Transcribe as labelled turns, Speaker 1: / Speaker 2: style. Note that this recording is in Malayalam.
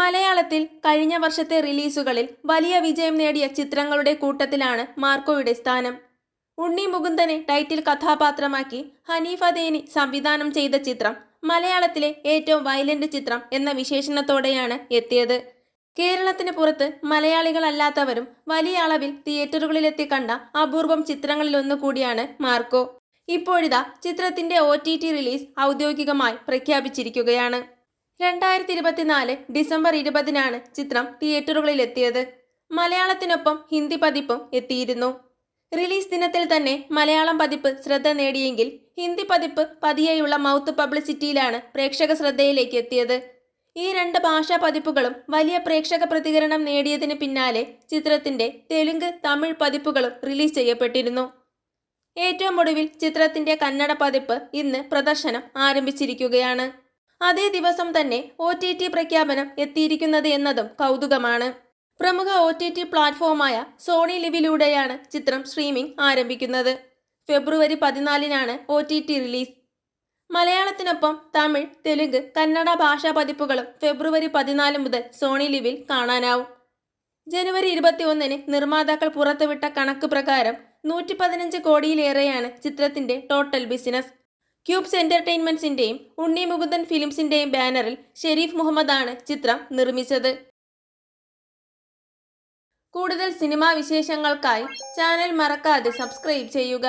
Speaker 1: മലയാളത്തിൽ കഴിഞ്ഞ വർഷത്തെ റിലീസുകളിൽ വലിയ വിജയം നേടിയ ചിത്രങ്ങളുടെ കൂട്ടത്തിലാണ് മാർക്കോയുടെ സ്ഥാനം. ഉണ്ണി മുകുന്ദനെ ടൈറ്റിൽ കഥാപാത്രമാക്കി ഹനീഫ ദേനി സംവിധാനം ചെയ്ത ചിത്രം മലയാളത്തിലെ ഏറ്റവും വയലന്റ് ചിത്രം എന്ന വിശേഷണത്തോടെയാണ് എത്തിയത്. കേരളത്തിന് പുറത്ത് മലയാളികളല്ലാത്തവരും വലിയ അളവിൽ തിയേറ്ററുകളിലെത്തി കണ്ട അപൂർവം ചിത്രങ്ങളിലൊന്നു കൂടിയാണ് മാർക്കോ. ഇപ്പോഴിതാ ചിത്രത്തിന്റെ ഒ ടി റിലീസ് ഔദ്യോഗികമായി പ്രഖ്യാപിച്ചിരിക്കുകയാണ്. രണ്ടായിരത്തി ഇരുപത്തിനാല് ഡിസംബർ ഇരുപതിനാണ് ചിത്രം തിയേറ്ററുകളിലെത്തിയത്. മലയാളത്തിനൊപ്പം ഹിന്ദി പതിപ്പും എത്തിയിരുന്നു. റിലീസ് ദിനത്തിൽ തന്നെ മലയാളം പതിപ്പ് ശ്രദ്ധ നേടിയെങ്കിൽ ഹിന്ദി പതിപ്പ് പതിയെയുള്ള മൗത്ത് പബ്ലിസിറ്റിയിലാണ് പ്രേക്ഷക ശ്രദ്ധയിലേക്ക് എത്തിയത്. ഈ രണ്ട് ഭാഷാ പതിപ്പുകളും വലിയ പ്രേക്ഷക പ്രതികരണം നേടിയതിന് പിന്നാലെ ചിത്രത്തിന്റെ തെലുങ്ക് തമിഴ് പതിപ്പുകളും റിലീസ് ചെയ്യപ്പെട്ടിരുന്നു. ഏറ്റവും ഒടുവിൽ ചിത്രത്തിന്റെ കന്നഡ പതിപ്പ് ഇന്ന് പ്രദർശനം ആരംഭിച്ചിരിക്കുകയാണ്. അതേ ദിവസം തന്നെ ഒ ടി ടി പ്രഖ്യാപനം എത്തിയിരിക്കുന്നത് എന്നതും കൗതുകമാണ്. പ്രമുഖ ഒ ടി ടി പ്ലാറ്റ്ഫോമായ സോണി ലിവിലൂടെയാണ് ചിത്രം സ്ട്രീമിംഗ് ആരംഭിക്കുന്നത്. ഫെബ്രുവരി പതിനാലിനാണ് ഒ ടി ടി റിലീസ്. മലയാളത്തിനൊപ്പം തമിഴ് തെലുങ്ക് കന്നഡ ഭാഷാ പതിപ്പുകളും ഫെബ്രുവരി പതിനാല് മുതൽ സോണി ലിവിൽ കാണാനാവും. ജനുവരി ഇരുപത്തിയൊന്നിന് നിർമ്മാതാക്കൾ പുറത്തുവിട്ട കണക്ക് പ്രകാരം നൂറ്റി പതിനഞ്ച് കോടിയിലേറെയാണ് ചിത്രത്തിന്റെ ടോട്ടൽ ബിസിനസ്. ക്യൂബ്സ് എന്റർടൈൻമെന്റ്സിന്റെയും ഉണ്ണി മുകുന്ദൻ ഫിലിംസിന്റെയും ബാനറിൽ ഷെരീഫ് മുഹമ്മദാണ് ചിത്രം നിർമ്മിച്ചത്. കൂടുതൽ സിനിമാ വിശേഷങ്ങൾക്കായി ചാനൽ മറക്കാതെ സബ്സ്ക്രൈബ് ചെയ്യുക.